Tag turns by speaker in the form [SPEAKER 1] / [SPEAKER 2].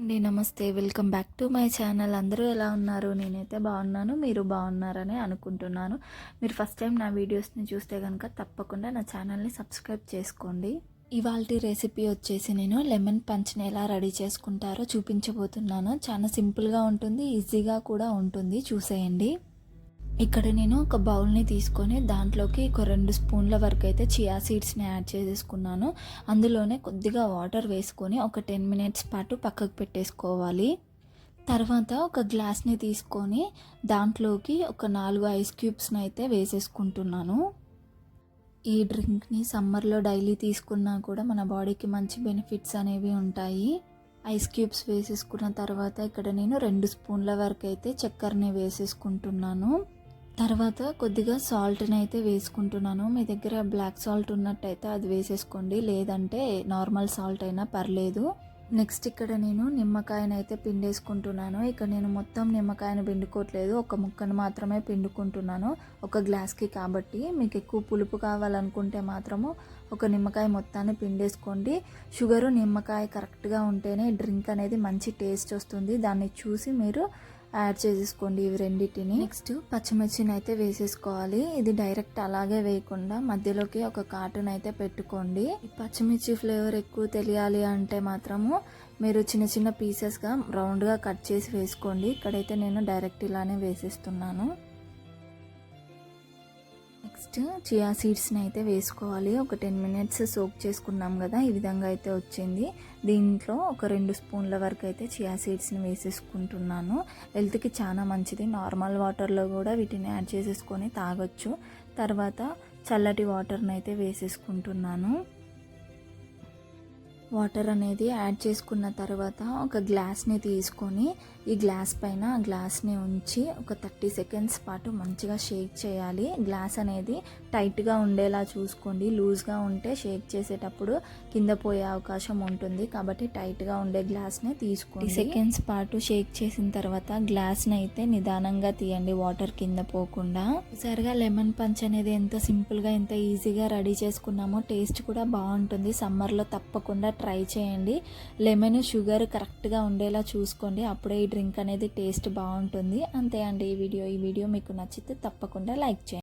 [SPEAKER 1] అండి నమస్తే. Welcome back to my channel. అందరూ ఎలా ఉన్నారు? నేనైతే బాగున్నాను. మీరు బాగున్నారని అనుకుంటున్నాను. మీరు ఫస్ట్ టైం నా వీడియోస్ని చూస్తే కనుక తప్పకుండా నా ఛానల్ని సబ్స్క్రైబ్ చేసుకోండి. ఇవాళ రెసిపీ వచ్చేసి నేను లెమన్ పంచ్ని ఎలా రెడీ చేసుకుంటారో చూపించబోతున్నాను. చాలా సింపుల్గా ఉంటుంది ఈజీగా కూడా ఉంటుంది. చూసేయండి. ఇక్కడ నేను ఒక బౌల్ని తీసుకొని దాంట్లోకి ఒక రెండు స్పూన్ల వరకు అయితే చియా సీడ్స్ని యాడ్ చేసేసుకున్నాను. అందులోనే కొద్దిగా వాటర్ వేసుకొని ఒక టెన్ మినిట్స్ పాటు పక్కకు పెట్టేసుకోవాలి. తర్వాత ఒక గ్లాస్ని తీసుకొని దాంట్లోకి ఒక నాలుగు ఐస్ క్యూబ్స్ని అయితే వేసేసుకుంటున్నాను. ఈ డ్రింక్ని సమ్మర్లో డైలీ తీసుకున్నా కూడా మన బాడీకి మంచి బెనిఫిట్స్ అనేవి ఉంటాయి. ఐస్ క్యూబ్స్ వేసేసుకున్న తర్వాత ఇక్కడ నేను రెండు స్పూన్ల వరకు అయితే చక్కెరని వేసేసుకుంటున్నాను. తర్వాత కొద్దిగా సాల్ట్ని అయితే వేసుకుంటున్నాను. మీ దగ్గర బ్లాక్ సాల్ట్ ఉన్నట్టయితే అది వేసేసుకోండి. లేదంటే నార్మల్ సాల్ట్ అయినా పర్లేదు. నెక్స్ట్ ఇక్కడ నేను నిమ్మకాయను అయితే పిండేసుకుంటున్నాను. ఇక్కడ నేను మొత్తం నిమ్మకాయను పిండుకోవట్లేదు. ఒక ముక్కను మాత్రమే పిండుకుంటున్నాను. ఒక గ్లాస్కి కాబట్టి. మీకు ఎక్కువ పులుపు కావాలనుకుంటే మాత్రము ఒక నిమ్మకాయ మొత్తాన్ని పిండేసుకోండి. షుగరు నిమ్మకాయ కరెక్ట్గా ఉంటేనే డ్రింక్ అనేది మంచి టేస్ట్ వస్తుంది. దాన్ని చూసి మీరు యాడ్ చేసేసుకోండి ఇవి రెండింటిని. నెక్స్ట్ పచ్చిమిర్చిని అయితే వేసేసుకోవాలి. ఇది డైరెక్ట్ అలాగే వేయకుండా మధ్యలోకి ఒక కార్టూన్ అయితే పెట్టుకోండి పచ్చిమిర్చి ఫ్లేవర్ ఎక్కువ తెలియాలి అంటే మాత్రము మీరు చిన్న చిన్న పీసెస్గా రౌండ్గా కట్ చేసి వేసుకోండి. ఇక్కడైతే నేను డైరెక్ట్ ఇలానే వేసేస్తున్నాను. నెక్స్ట్ చియా సీడ్స్ని అయితే వేసుకోవాలి. ఒక టెన్ మినిట్స్ సోక్ చేసుకున్నాం కదా ఈ విధంగా అయితే వచ్చింది. దీంట్లో ఒక రెండు స్పూన్ల వరకు అయితే చియా సీడ్స్ని వేసేసుకుంటున్నాను. హెల్త్కి చాలా మంచిది. నార్మల్ వాటర్లో కూడా వీటిని యాడ్ చేసేసుకొని తాగొచ్చు. తర్వాత చల్లటి వాటర్ని అయితే వేసేసుకుంటున్నాను. వాటర్ అనేది యాడ్ చేసుకున్న తర్వాత ఒక గ్లాస్ని తీసుకొని ఈ గ్లాస్ పైన గ్లాస్ని ఉంచి ఒక థర్టీ సెకండ్స్ పాటు మంచిగా షేక్ చేయాలి. గ్లాస్ అనేది టైట్గా ఉండేలా చూసుకోండి. లూజ్గా ఉంటే షేక్ చేసేటప్పుడు కింద పోయే అవకాశం ఉంటుంది. కాబట్టి టైట్గా ఉండే గ్లాస్ని తీసుకోండి. సెకండ్స్ పాటు షేక్ చేసిన తర్వాత గ్లాస్ని అయితే నిదానంగా తీయండి. వాటర్ కింద పోకుండా. సరిగా లెమన్ పంచ్ అనేది ఎంత సింపుల్గా ఎంత ఈజీగా రెడీ చేసుకున్నామో టేస్ట్ కూడా బాగుంటుంది. సమ్మర్లో తప్పకుండా ట్రై చేయండి. లెమన్ షుగర్ కరెక్ట్గా ఉండేలా చూసుకోండి. అప్పుడే ఈ డ్రింక్ అనేది టేస్ట్ బాగుంటుంది. అంతే అండి ఈ వీడియో. ఈ వీడియో మీకు నచ్చితే తప్పకుండా లైక్ చేయండి.